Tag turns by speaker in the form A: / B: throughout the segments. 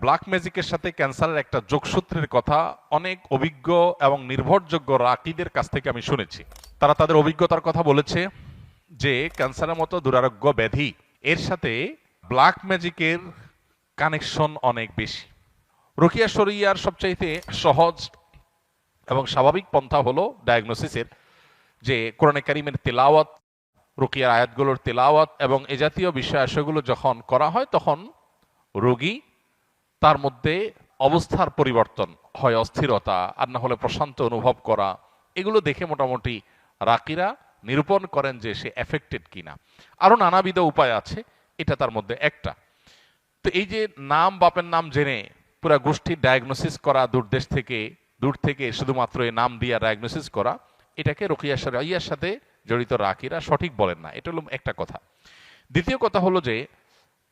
A: Black ম্যাজিকের সাথে ক্যান্সারের একটা যোগসূত্রের কথা অনেক অভিজ্ঞ এবং নির্ভরযোগ্য রাকিদের কাছ থেকে আমি শুনেছি। তারা তাদের অভিজ্ঞতার কথা বলেছে যে ক্যান্সারের মতো দুরারোগ্য ব্যাধি, এর সাথে ব্ল্যাক ম্যাজিকের কানেকশন অনেক বেশি। রুকিয়া শরিয়ার সবচাইতে সহজ এবং স্বাভাবিক পন্থা হলো ডায়াগনোসিসের যে কোরআনে কারিমের তেলাওয়াত, রুকিয়ার আয়াতগুলোর তেলাওয়াত এবং এ জাতীয় বিষয় আশয়গুলো যখন করা হয় তখন রোগী তার মধ্যে অবস্থার পরিবর্তন হয়, অস্থিরতা, আর না হলে প্রশান্ত অনুভব করা, এগুলো দেখে মোটামুটি রাকিরা নিরূপণ করেন যে সে এফেক্টেড কিনা। আরও নানাবিধ উপায় আছে, এটা তার মধ্যে একটা। তো এই যে নাম, বাপের নাম জেনে পুরা গোষ্ঠীর ডায়াগনোসিস করা দূর দেশ থেকে, দূর থেকে শুধুমাত্র এই নাম দিয়ে ডায়াগনোসিস করা, এটাকে রকিয়া ইয়ার সাথে জড়িত রাকিরা সঠিক বলেন না। এটা হলো একটা কথা। দ্বিতীয় কথা হলো যে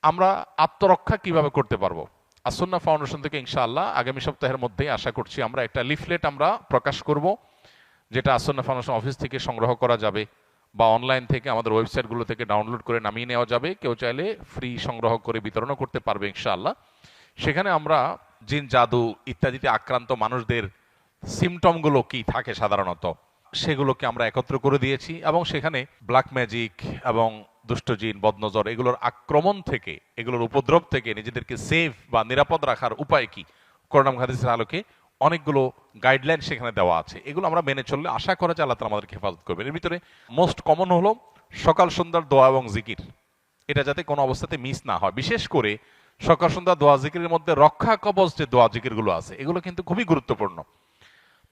A: আমরা আত্মরক্ষা কীভাবে করতে পারব? আসন্না ফাউন্ডেশন থেকে ইনশাআল্লাহ আগামী সপ্তাহের মধ্যেই আশা করছি আমরা একটা লিফলেট আমরা প্রকাশ করব, যেটা আসন্না ফাউন্ডেশন অফিস থেকে সংগ্রহ করা যাবে বা অনলাইন থেকে আমাদের ওয়েবসাইটগুলো থেকে ডাউনলোড করে নামিয়ে নেওয়া যাবে। কেউ চাইলে ফ্রি সংগ্রহ করে বিতরণও করতে পারবে ইনশাআল্লাহ। সেখানে আমরা জিন, জাদু ইত্যাদিতে আক্রান্ত মানুষদের সিমটমগুলো কি থাকে সাধারণত, সেগুলোকে আমরা একত্র করে দিয়েছি এবং সেখানে ব্ল্যাক ম্যাজিক এবং দুষ্ট জিন বদনজর, এগুলোর আক্রমণ থেকে, এগুলোর উপদ্রব থেকে নিজেদেরকে সেফ বা নিরাপদ রাখার উপায় কি? করোনাম হাদিসের আলোকে অনেকগুলো গাইডলাইন সেখানে দেওয়া আছে। এগুলো আমরা মেনে চললে আশা করা যায় আল্লাহ আমাদেরকে হেফাজত করবেন। এর ভিতরে মোস্ট কমন হলো সকাল সন্ধ্যার দোয়া এবং জিকির এটা যাতে কোনো অবস্থাতে মিস না হয়। বিশেষ করে সকাল সন্ধ্যা দোয়া জিকিরের মধ্যে রক্ষা কবচ যে দোয়া জিকিরগুলো আছে, এগুলো কিন্তু খুবই গুরুত্বপূর্ণ।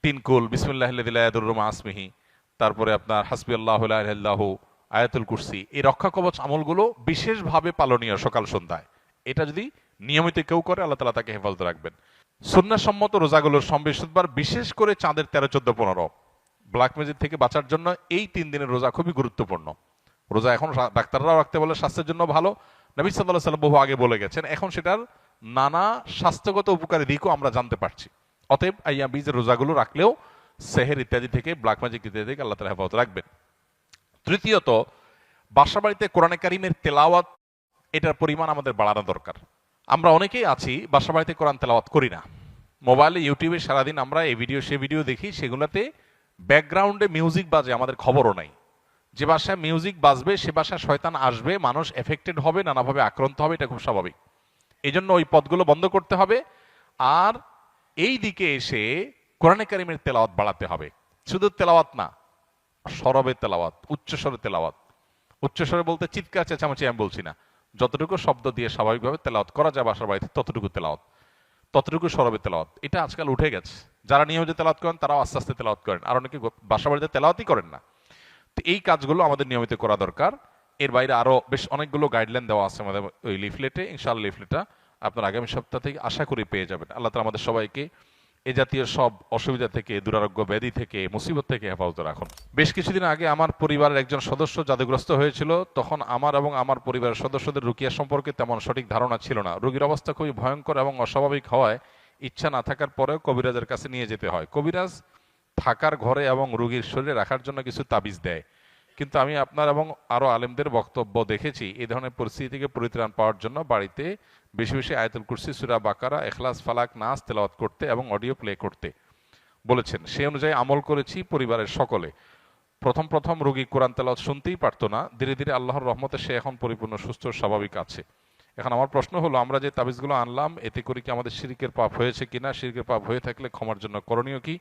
A: তিন কুল বিসমুল্লাহ আসমিহি তারপরে আপনার হাসবি আল্লাহ আল্লাহ আয়াতুল কুরসি। এই রক্ষা কবচ আমলগুলো বিশেষভাবে পালনীয় সকাল সন্ধ্যায়। এটা যদি নিয়মিত কেউ করে, আল্লাহ তালা তাকে হেফাজত রাখবেন। সুন্নাসম্মত রোজাগুলোর সম্বেশবার বিশেষ করে চাঁদের তেরো, চোদ্দ, পনেরো। ব্ল্যাক ম্যাজিক থেকে বাঁচার জন্য এই তিন দিনের রোজা খুবই গুরুত্বপূর্ণ। রোজা এখন ডাক্তাররাও রাখতে বলে স্বাস্থ্যের জন্য ভালো। নবী সাল্লাহ সাল্লাম বহু আগে বলে গেছেন, এখন সেটার নানা স্বাস্থ্যগত উপকারী দিকও আমরা জানতে পারছি। অতএব আইয়া বীজের রোজাগুলো রাখলেও সেহের ইত্যাদি থেকে, ব্ল্যাক ম্যাজিক ইত্যাদি থেকে আল্লাহ তালা হেফাজত রাখবেন। তৃতীয়ত বাসা বাড়িতে কোরআনে কারিমের তেলাওয়াত, এটার পরিমাণ আমাদের বাড়ানো দরকার। আমরা অনেকেই আছি বাসা বাড়িতে কোরআন তেলাওয়াত করি না। মোবাইলে, ইউটিউবে সারাদিন আমরা এই ভিডিও, সে ভিডিও দেখি, সেগুলোতে ব্যাকগ্রাউন্ডে মিউজিক বাজে, আমাদের খবরও নাই। যে বাসায় মিউজিক বাজবে, সে বাসায় শয়তান আসবে, মানুষ এফেক্টেড হবে, নানাভাবে আক্রান্ত হবে, এটা খুব স্বাভাবিক। এই জন্য ওই পদগুলো বন্ধ করতে হবে, আর এই দিকে এসে কোরআনে কারিমের তেলাওয়াত বাড়াতে হবে। শুধু তেলাওয়াত না সরবে তেলাওয়াত উচ্চস্বরে তেলাওয়াত। উচ্চস্বরে বলতে চিৎকার, চেঁচামেচি আমি বলছি না। যতটুকু শব্দ দিয়ে স্বাভাবিকভাবে তেলাওয়াত করা যায় বাসার বাড়িতে, ততটুকু তেলাওয়াত। ততটুকু সরবে তেলাওয়াত। এটা আজকাল উঠে গেছে। যারা নিয়মিত তেলাওয়াত করেন, তারাও আস্তে আস্তে তেলাওয়াত করেন। আর অনেকে বাসা বাড়িতে তেলাওয়াতই করেন না। তো এই কাজগুলো আমাদের নিয়মিত করা দরকার। এর বাইরে আরও বেশ অনেকগুলো গাইডলাইন দেওয়া আছে আমাদের ওই লিফলেটে ইনশাআল্লাহ লিফলেটটা আপনার আগামী সপ্তাহ থেকে আশা করি পেয়ে যাবেন। আল্লাহ তালা আমাদের সবাইকে এ জাতীয় সব অসুবিধা থেকে, দুরারোগ্য ব্যাধি থেকে, মুসিবত থেকে হেফাজত রাখুন। বেশ কিছুদিন আগে আমার পরিবারের একজন সদস্য জাদুগ্রস্ত হয়েছিল, তখন আমার এবং আমার পরিবারের সদস্যদের রুকিয়া সম্পর্কে তেমন সঠিক ধারণা ছিল না। রোগীর অবস্থা খুবই ভয়ঙ্কর এবং অস্বাভাবিক হওয়ায় ইচ্ছা না থাকার পরেও কবিরাজের কাছে নিয়ে যেতে হয়। কবিরাজ থাকার ঘরে এবং রোগীর শরীরে রাখার জন্য কিছু তাবিজ দেয়। কিন্তু আমি আপনার এবং আরও আলেমদের বক্তব্য দেখেছি এই ধরনের পরিস্থিতি থেকে পরিত্রাণ পাওয়ার জন্য বাড়িতে বেশি বেশি আয়াতুল কুরসি, সুরা বাকারা এখলাস ফালাক নাচ তেলাওয়াত করতে এবং অডিও প্লে করতে বলেছেন। সে অনুযায়ী আমল করেছি পরিবারের সকলে। প্রথম প্রথম রোগী কোরআন তেলাওয়াত শুনতেই পারতো না। ধীরে ধীরে আল্লাহর রহমতে সে এখন পরিপূর্ণ, সুস্থ, স্বাভাবিক আছে। এখন আমার প্রশ্ন হলো, আমরা যে তাবিজগুলো আনলাম, এতে করে কি আমাদের শিরিকের পাপ হয়েছে কিনা? শিরিকের পাপ হয়ে থাকলে ক্ষমার জন্য করণীয় কি?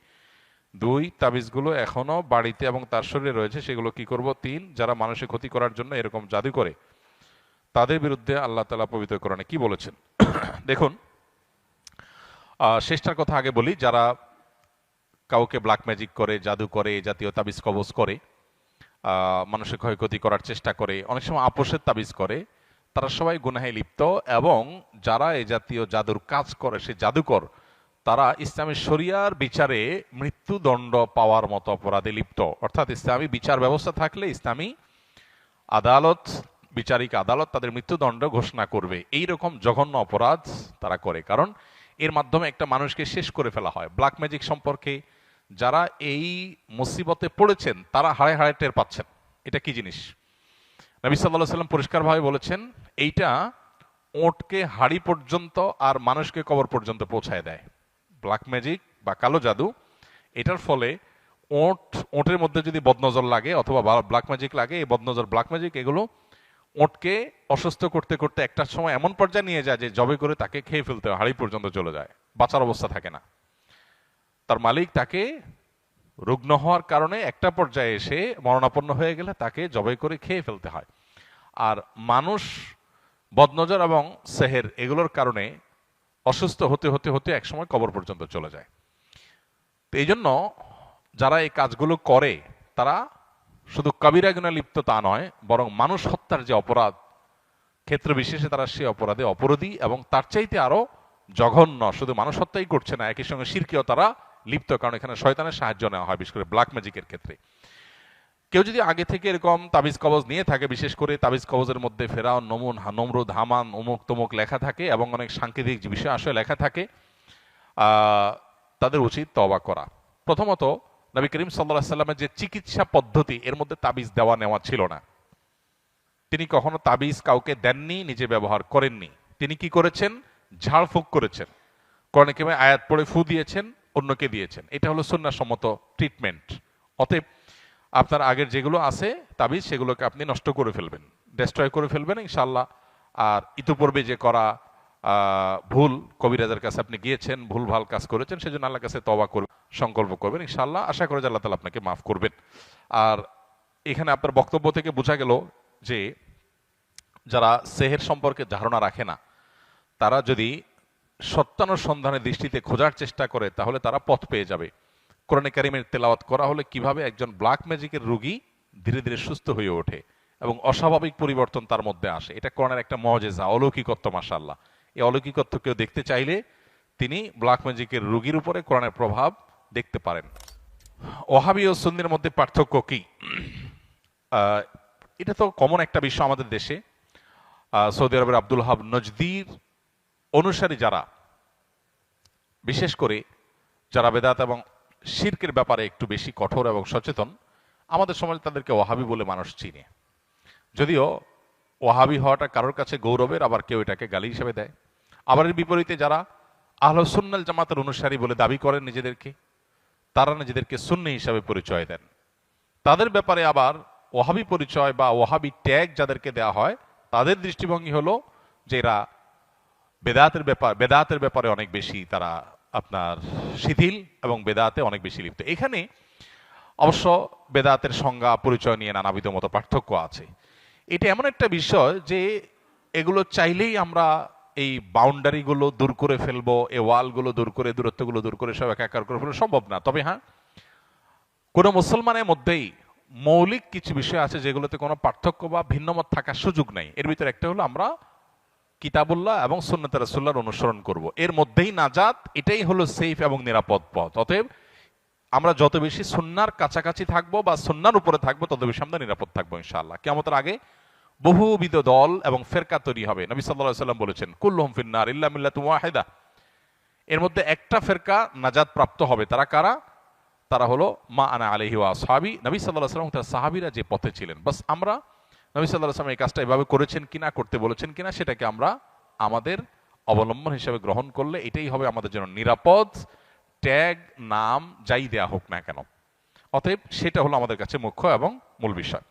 A: দুই, তাবিজগুলো এখনও বাড়িতে এবং তার শরীরে রয়েছে, সেগুলো কি করব? তিন, যারা মানুষের ক্ষতি করার জন্য এরকম জাদু করে। তাদের বিরুদ্ধে আল্লাহ তালা পবিত্র কোরআনে কি বলেছেন? দেখুন শেষটার কথা আগে বলি, যারা কাউকে ব্ল্যাক ম্যাজিক করে, জাদু করে জাতীয় তাবিজ কবজ করে মানুষের ক্ষয়ক্ষতি করার চেষ্টা করে, অনেক সময় আপোষের তাবিজ করে, তারা সবাই গুনাহে লিপ্ত এবং যারা এই জাতীয় জাদুর কাজ করে, সে জাদুকর, তারা ইসলামী শরিয়ার বিচারে মৃত্যুদণ্ড পাওয়ার মতো অপরাধে লিপ্ত। অর্থাৎ ইসলামী বিচার ব্যবস্থা থাকলে ইসলামী আদালত বিচারিক আদালত তাদের মৃত্যুদণ্ড ঘোষণা করবে। এই রকম জঘন্য অপরাধ তারা করে। কারণ এর মাধ্যমে একটা মানুষকে শেষ করে ফেলা হয়। ব্ল্যাক ম্যাজিক সম্পর্কে যারা এই মুসিবতে পড়েছেন, তারা হাড়ে হাড়ে টের পাচ্ছেন। এটা কি জিনিস? নবী সাল্লাহ সাল্লাম পরিষ্কারভাবে বলেছেন, এইটা ওটকে হাড়ি পর্যন্ত আর মানুষকে কবর পর্যন্ত পৌঁছায় দেয়। ব্ল্যাক ম্যাজিক বা কালো জাদু, এটার ফলে ওট, ওটের মধ্যে যদি বদনজর লাগে অথবা ব্ল্যাক ম্যাজিক লাগে, এই বদনজর ব্ল্যাক ম্যাজিক এগুলো ওটকে অসুস্থ করতে করতে একটা সময় এমন পর্যায়ে নিয়ে যায় যে জবে করে তাকে খেয়ে ফেলতে হয়, হাড়ি পর্যন্ত চলে যায়, বাঁচার অবস্থা থাকে না। তার মালিক তাকে রুগ্ন হওয়ার কারণে একটা পর্যায়ে এসে মরণাপন্ন হয়ে গেলে তাকে জবাই করে খেয়ে ফেলতে হয়। আর মানুষ বদনজর এবং সেহের এগুলোর কারণে অসুস্থ হতে হতে হতে একসময় কবর পর্যন্ত চলে যায়। এই জন্য যারা এই কাজগুলো করে, তারা শুধু কবিরা লিপ্ত তা নয়, বরং মানুষ হত্যার যে অপরাধ, ক্ষেত্র বিশেষে তারা সে অপরাধে অপরাধী এবং তার চাইতে আরও জঘন্য। শুধু মানুষ হত্যাই করছে না, একই সঙ্গে শিরকেও তারা লিপ্ত, কারণ এখানে শয়তানের সাহায্য নেওয়া হয়, বিশেষ করে ব্ল্যাক ম্যাজিকের ক্ষেত্রে। কেউ যদি আগে থেকে এরকম তাবিজ কবজ নিয়ে থাকে, বিশেষ করে তাবিজ কবজের মধ্যে ফেরাও, নমুন নমরুদ, হামান, অমুক তমুক লেখা থাকে এবং অনেক সাংকেতিক বিষয় আসলে লেখা থাকে তাদের উচিত তবা করা। প্রথমত নবী করিম সাল্লাহ সাল্লামের যে চিকিৎসা পদ্ধতি, এর মধ্যে তাবিজ দেওয়া নেওয়া ছিল না। তিনি কখনো তাবিজ কাউকে দেননি, নিজে ব্যবহার করেননি। তিনি কি করেছেন? ঝাড়ফুঁক করেছেন। কেমে আয়াত পড়ে ফু দিয়েছেন, অন্যকে দিয়েছেন। এটা হলো সন্ন্যাসম্মত ট্রিটমেন্ট অতএব আপনার আগের যেগুলো আছে, তাবিজ, সেগুলোকে আপনি নষ্ট করে ফেলবেন ডেস্ট্রয় করে ফেলবেন ইনশাল্লাহ আর ইতিপূর্বে যে করা ভুল কবিরাজের কাছে আপনি গিয়েছেন, ভুল ভালো কাজ করেছেন, সেজন্য আল্লাহ কাছে তবা করবেন সংকল্প করবেন ইনশাল্লাহ আশা করে যে আল্লাহ তালা আপনাকে মাফ করবেন। আর এখানে আপনার বক্তব্য থেকে বোঝা গেল যে যারা সেহের সম্পর্কে ধারণা রাখে না, তারা যদি সত্যানুসন্ধানের দৃষ্টিতে খোঁজার চেষ্টা করে, তাহলে তারা পথ পেয়ে যাবে। কোরআনে কারিমের তেলাওয়াত করা হলে কীভাবে একজন ব্ল্যাক ম্যাজিকের রোগী ধীরে ধীরে সুস্থ হয়ে ওঠে এবং অস্বাভাবিক পরিবর্তন তার মধ্যে আসে, এটা কোরআনের একটা মজেজা, অলৌকিকত্ব মাসাল্লাহ এই অলৌকিকত্ব কেউ দেখতে চাইলে তিনি ব্ল্যাক ম্যাজিকের রোগীর উপরে কোরআনের প্রভাব দেখতে পারেন। ওহাবি ও সুন্নির মধ্যে পার্থক্য কি? এটা তো কমন একটা বিষয় আমাদের দেশে। সৌদি আরবের আব্দুল হাব নজদির অনুসারী যারা, বিশেষ করে যারা বেদাত এবং শির্কের ব্যাপারে একটু বেশি কঠোর এবং সচেতন, আমাদের সমাজে তাদেরকে ওহাবি বলে মানুষ চিনে। যদিও ওহাবি হওয়াটা কারোর কাছে গৌরবের, আবার কেউ এটাকে গালি হিসেবে দেয়। আবার এর বিপরীতে যারা আহলসুন্নাল জামাতের অনুসারী বলে দাবি করেন নিজেদেরকে, তারা নিজেদেরকে সুন্নি হিসাবে পরিচয় দেন। তাদের ব্যাপারে আবার ওহাবি পরিচয় বা ওহাবি ট্যাগ যাদেরকে দেওয়া হয়, তাদের দৃষ্টিভঙ্গি হলো যে এরা বেদাতের ব্যাপার, বেদাতের ব্যাপারে অনেক বেশি তারা আপনার শিথিল এবং বেদাতে অনেক বেশি লিপ্ত। এখানে অবশ্য বেদাতের সংজ্ঞা, পরিচয় নিয়ে নানাবিধ মতো পার্থক্য আছে। এটা এমন একটা বিষয় যে এগুলো চাইলেই আমরা এই বাউন্ডারিগুলো দূর করে ফেলব, এই ওয়ালগুলো দূর করে দূরত্বগুলো দূর করে সব একাকার করে ফেলব সম্ভব না। তবে হ্যাঁ কোনো মুসলমানের মধ্যেই মৌলিক কিছু বিষয় আছে যেগুলোতে কোনো পার্থক্য বা ভিন্নমত থাকার সুযোগ নাই। এর ভিতরে একটা হলো আমরা কিতাবুল্লাহ এবং সুন্নত রাসুল্লাহর অনুসরণ করব। এর মধ্যেই নাজাত, এটাই হলো সেফ এবং নিরাপদ পথ। অতএব আমরা যত বেশি সুন্নার কাছাকাছি থাকব বা সুন্নার উপরে থাকব, তত বেশি আমরা নিরাপদ থাকব ইনশাআল্লাহ। কেমতের আগে বহুবিধ দল এবং ফেরকা তৈরি হবে। নবী সাল্লাল্লাহু সাল্লাম বলেছেন, কুল্লুহুম ফিন্নার ইল্লা মিল্লাতুন এর মধ্যে একটা ফেরকা নাজাদ প্রাপ্ত হবে। তারা কারা? তারা হলো, মা আনা আলহি ওয়া সাহাবি নবী সাল্লাহ সাল্লাম তার সাহাবিরা যে পথে ছিলেন। বাস আমরা, নবী সাল্লাহ সাল্লাম এই কাজটা এভাবে করেছেন কিনা, করতে বলেছেন কিনা, সেটাকে আমরা আমাদের অবলম্বন হিসেবে গ্রহণ করলে এটাই হবে আমাদের জন্য নিরাপদ। ট্যাগ, নাম, যাই দেয়া হোক না কেন। অতএব সেটা হলো আমাদের কাছে মুখ্য এবং মূল বিষয়।